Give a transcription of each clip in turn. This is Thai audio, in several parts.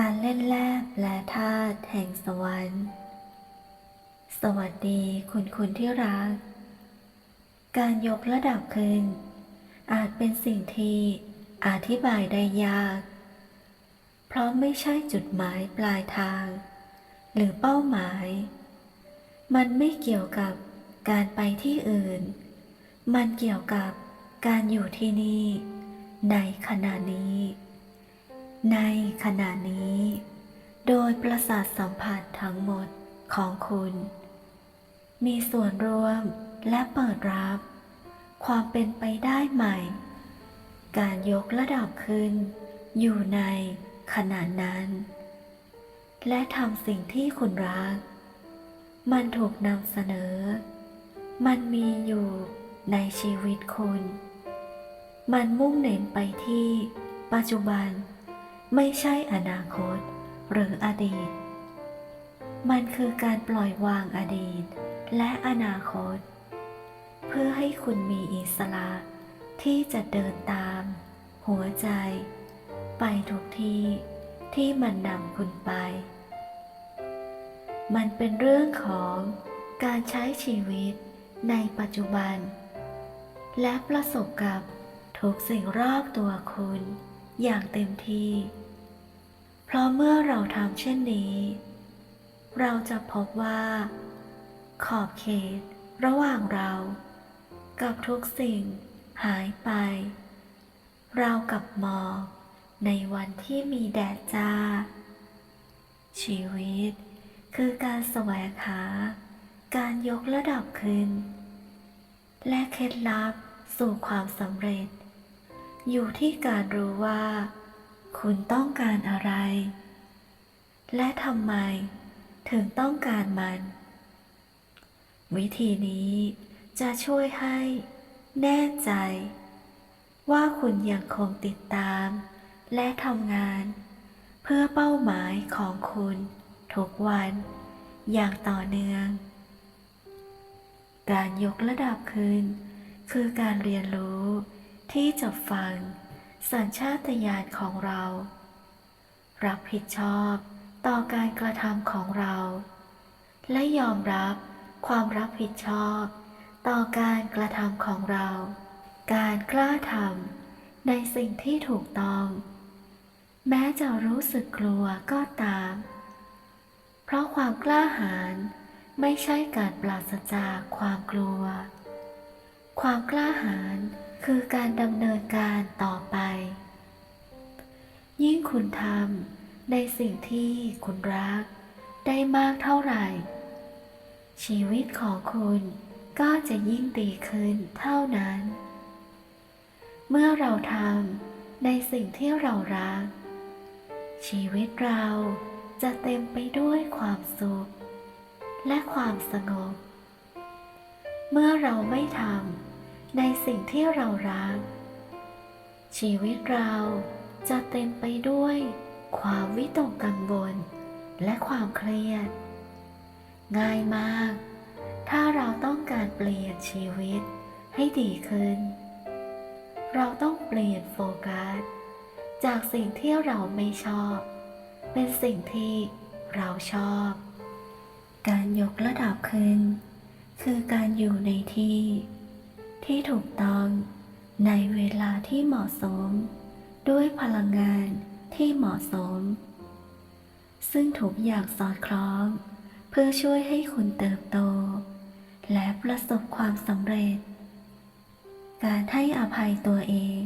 การเล่นแร่แปลธาตุแห่งสวรรค์ สวัสดีคุณคุณที่รัก การยกระดับขึ้น อาจเป็นสิ่งที่อธิบายได้ยาก เพราะไม่ใช่จุดหมายปลายทาง หรือเป้าหมาย มันไม่เกี่ยวกับการไปที่อื่น มันเกี่ยวกับการอยู่ที่นี่ ในขณะนี้ ในขณะนี้ โดยประสาทสัมผัสทั้งหมดของคุณ มีส่วนร่วมและเปิดรับ ความเป็นไปได้ใหม่ การยกระดับขึ้น อยู่ในขณะนั้น และทำสิ่งที่คุณรัก มันถูกนำเสนอ มันมีอยู่ในชีวิตคุณ มันมุ่งเน้นไปที่ปัจจุบัน ไม่ใช่อนาคต หรืออดีต มันคือการปล่อยวางอดีต และอนาคต เพื่อให้คุณมีอิสระที่จะเดินตาม หัวใจ ไปทุกที่ที่มันนำคุณไป มันเป็นเรื่องของการใช้ชีวิตในปัจจุบัน และประสบกับทุกสิ่งรอบตัวคุณอย่างเต็มที่ ราะเมื่อเราทำเช่นนี้ เราจะพบว่า ขอบเขตระหว่างเรา กับทุกสิ่งหายไป เรากับหมอกในวันที่มีแดดจ้า ชีวิตคือการแสวงหา การยกระดับขึ้น และเคล็ดลับสู่ความสำเร็จ อยู่ที่การรู้ว่า คุณต้องการอะไร และทำไมถึงต้องการมัน วิธีนี้จะช่วยให้แน่ใจ ว่าคุณยังคงติดตาม และทำงาน เพื่อเป้าหมายของคุณทุกวันอย่างต่อเนื่อง การยกระดับขึ้น คือการเรียนรู้ที่จะฟัง สัญชาตญาณของเรา รับผิดชอบต่อการกระทำของเรา และยอมรับความรับผิดชอบ ต่อการกระทำของเรา การกล้าทำในสิ่งที่ถูกต้อง แม้จะรู้สึกกลัวก็ตาม เพราะความกล้าหาญไม่ใช่การปราศจากความกลัว ความกล้าหาญ คือการดำเนินการต่อไป ยิ่งคุณทำในสิ่งที่คุณรักได้มากเท่าไหร่ ชีวิตของคุณก็จะยิ่งดีขึ้นเท่านั้น เมื่อเราทำในสิ่งที่เรารัก ชีวิตเราจะเต็มไปด้วยความสุข และความสงบ เมื่อเราไม่ทำ ในสิ่งที่เรารัก ชีวิตเราจะเต็มไปด้วยความวิตกกังวลและความเครียด ง่ายมาก ถ้าเราต้องการเปลี่ยนชีวิตให้ดีขึ้น เราต้องเปลี่ยนโฟกัส จากสิ่งที่เราไม่ชอบ เป็นสิ่งที่เราชอบ การยกระดับขึ้น คือการอยู่ในที่ ที่ถูกต้องในเวลาที่เหมาะสม ด้วยพลังงานที่เหมาะสม ซึ่งทุกอย่างสอดคล้อง เพื่อช่วยให้คุณเติบโต และประสบความสำเร็จ การให้อภัยตัวเอง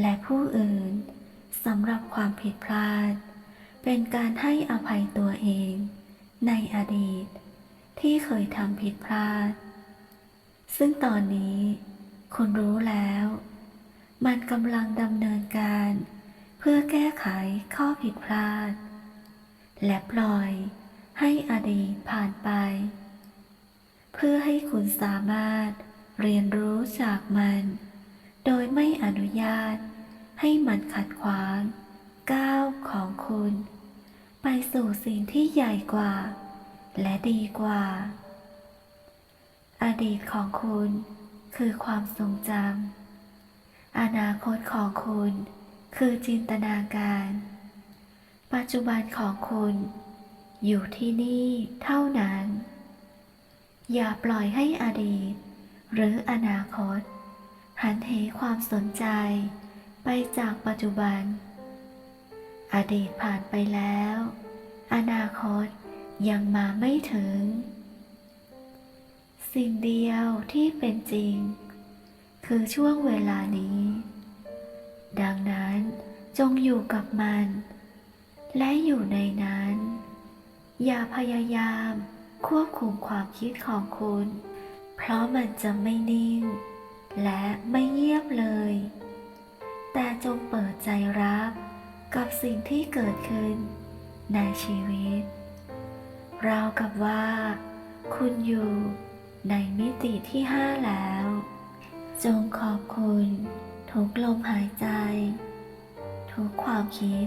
และผู้อื่นสำหรับความผิดพลาด เป็นการให้อภัยตัวเอง ในอดีตที่เคยทำผิดพลาด ซึ่งตอนนี้คุณรู้แล้ว มันกำลังดำเนินการ เพื่อแก้ไขข้อผิดพลาด และปล่อยให้อดีตผ่านไป เพื่อให้คุณสามารถเรียนรู้จากมัน โดยไม่อนุญาตให้มันขัดขวางก้าวของคุณ ไปสู่สิ่งที่ใหญ่กว่า และดีกว่า อดีตของคุณคือความทรงจำ อนาคตของคุณคือจินตนาการ ปัจจุบันของคุณอยู่ที่นี่เท่านั้น อย่าปล่อยให้อดีต หรืออนาคต หันเหความสนใจไปจากปัจจุบัน อดีตผ่านไปแล้ว อนาคตยังมาไม่ถึง สิ่งเดียวที่เป็นจริง คือช่วงเวลานี้ ดังนั้นจงอยู่กับมัน และอยู่ในนั้น อย่าพยายามควบคุมความคิดของคุณ เพราะมันจะไม่นิ่ง และไม่เงียบเลย แต่จงเปิดใจรับกับสิ่งที่เกิดขึ้นในชีวิต ราวกับว่า คุณอยู่ ในมิติที่ห้าแล้ว จงขอบคุณ ทุกลมหายใจ ทุกความคิด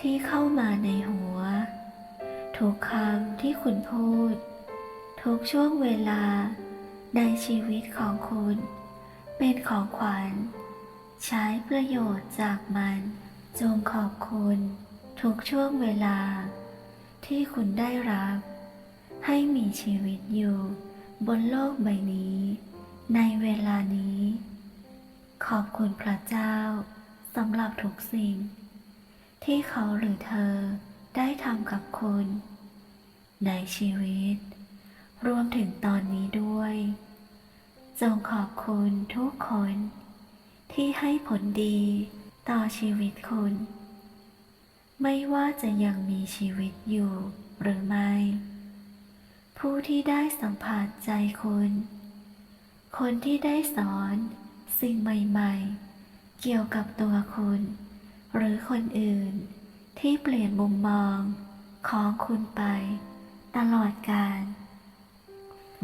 ที่เข้ามาในหัว ทุกคำที่คุณพูด ทุกช่วงเวลาในชีวิตของคุณ เป็นของขวัญ ใช้ประโยชน์จากมัน จงขอบคุณ ทุกช่วงเวลา ที่คุณได้รับ ให้มีชีวิตอยู่ บนโลกใบนี้ ในเวลานี้ ขอบคุณพระเจ้าสำหรับทุกสิ่ง ที่เขาหรือเธอได้ทำกับคุณ ในชีวิต รวมถึงตอนนี้ด้วย จงขอบคุณทุกคน ที่ให้ผลดีต่อชีวิตคุณ ไม่ว่าจะยังมีชีวิตอยู่หรือไม่ ผู้ที่ได้สัมผัสใจคุณคนที่ได้สอนสิ่งใหม่ ๆ เกี่ยวกับตัวคุณ หรือคนอื่นที่เปลี่ยนมุมมองของคุณไป ตลอดกาล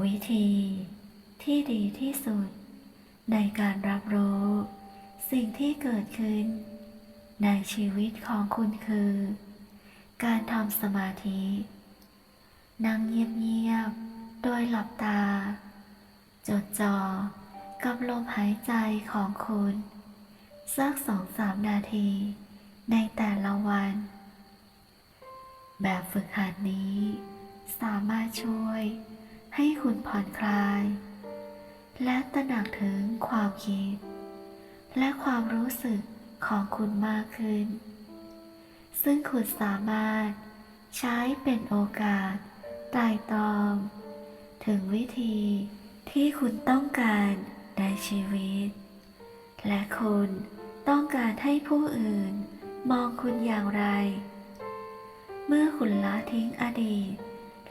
วิธีที่ดีที่สุด ในการรับรู้ สิ่งที่เกิดขึ้น ในชีวิตของคุณคือ การทำสมาธิ นั่งเงียบๆ โดยหลับตา จดจ่อกับลมหายใจของคุณสักสองสามนาทีในแต่ละวัน แบบฝึกหัดนี้ สามารถช่วยให้คุณผ่อนคลาย และตระหนักถึงความคิด และความรู้สึกของคุณมากขึ้น ซึ่งคุณสามารถใช้เป็นโอกาส ไต่ตอง ถึงวิธีที่คุณต้องการในชีวิต และคุณต้องการให้ผู้อื่นมองคุณอย่างไร เมื่อคุณละทิ้งอดีต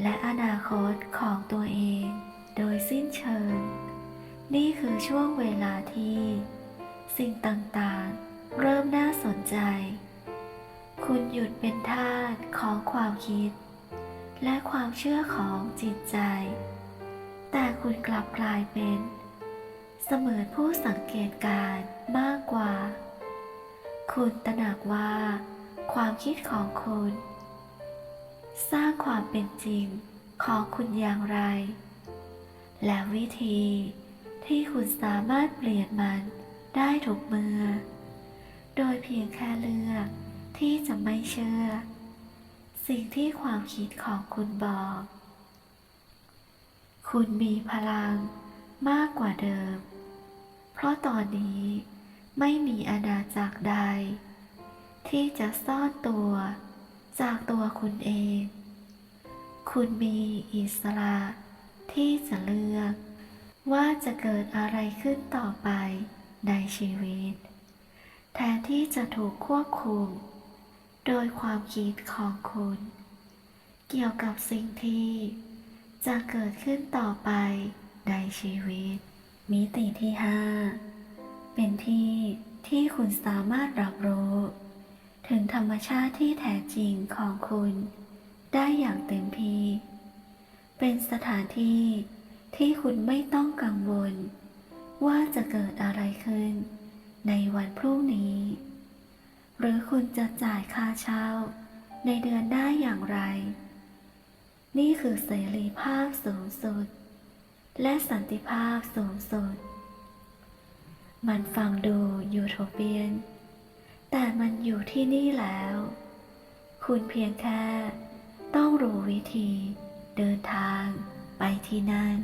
และอนาคตของตัวเอง โดยสิ้นเชิง นี่คือช่วงเวลาที่ สิ่งต่างๆ เริ่มน่าสนใจ คุณหยุดเป็นทาสของความคิด และความเชื่อของจิตใจ แต่คุณกลับกลายเป็น เสมือนผู้สังเกตการมากกว่า คุณตระหนักว่า ความคิดของคุณ สร้างความเป็นจริงของคุณอย่างไร และวิธีที่คุณสามารถเปลี่ยนมันได้ทุกมือ โดยเพียงแค่เลือกที่จะไม่เชื่อ สิ่งที่ความคิดของคุณบอก คุณมีพลังมากกว่าเดิม เพราะตอนนี้ไม่มีอาณาจักรใด ที่จะซ่อนตัวจากตัวคุณเอง คุณมีอิสระที่จะเลือกว่าจะเกิดอะไรขึ้นต่อไปในชีวิต แทนที่จะถูกควบคุม โดยความคิดของคุณ เกี่ยวกับสิ่งที่จะเกิดขึ้นต่อไปในชีวิต มิติที่ห้าเป็นที่ที่คุณสามารถรับรู้ ถึงธรรมชาติที่แท้จริงของคุณ ได้อย่างเต็มที่ เป็นสถานที่ที่คุณไม่ต้องกังวล ว่าจะเกิดอะไรขึ้นในวันพรุ่งนี้ หรือคุณจะจ่ายค่าเช่า ในเดือนได้อย่างไร นี่คือเสรีภาพสูงสุด และสันติภาพสูงสุด มันฟังดูยูโทเปียน แต่มันอยู่ที่นี่แล้ว คุณเพียงแค่ต้องรู้วิธีเดินทางไปที่นั่น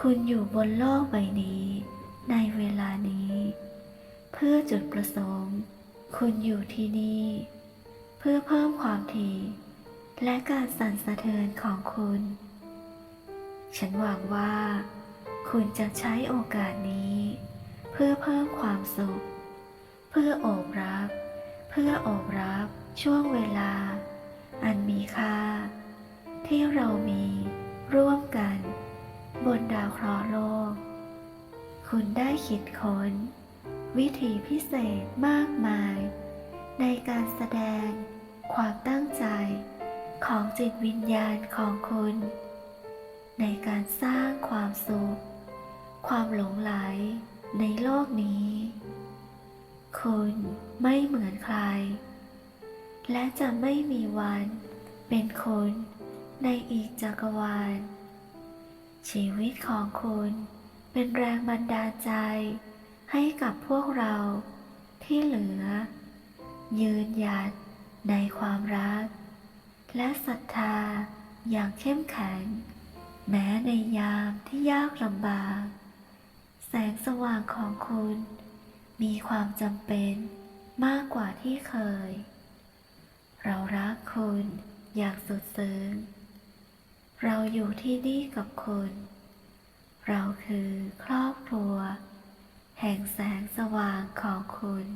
คุณอยู่บนโลกใบนี้ ในเวลานี้ เพื่อจุดประสงค์ คุณอยู่ที่นี่ เพื่อเพิ่มความถี่และการสั่นสะเทือนของคุณ ฉันหวังว่า คุณจะใช้โอกาสนี้ เพื่อเพิ่มความสุข เพื่อโอบรับ เพื่อโอบรับช่วงเวลา อันมีค่า ที่เรามีร่วมกัน บนดาวเคราะห์โลก คุณได้คิดค้น วิธีพิเศษมากมาย ในการแสดง ความตั้งใจ ของจิตวิญญาณของคุณ ในการสร้างความสุข ความหลงไหลในโลกนี้ คุณไม่เหมือนใคร และจะไม่มีวันเป็นคนในอีกจักรวาล ชีวิตของคุณเป็นแรงบันดาลใจ ให้กับพวกเราที่เหลือ ยืนหยัดในความรัก และศรัทธาอย่างเข้มแข็ง แม้ในยามที่ยากลำบาก แสงสว่างของคุณ มีความจำเป็นมากกว่าที่เคย เรารักคุณอย่างสุดซึ้งเราอยู่ที่นี่กับคุณ เราคือครอบครัว แห่งแสงสว่างของคุณ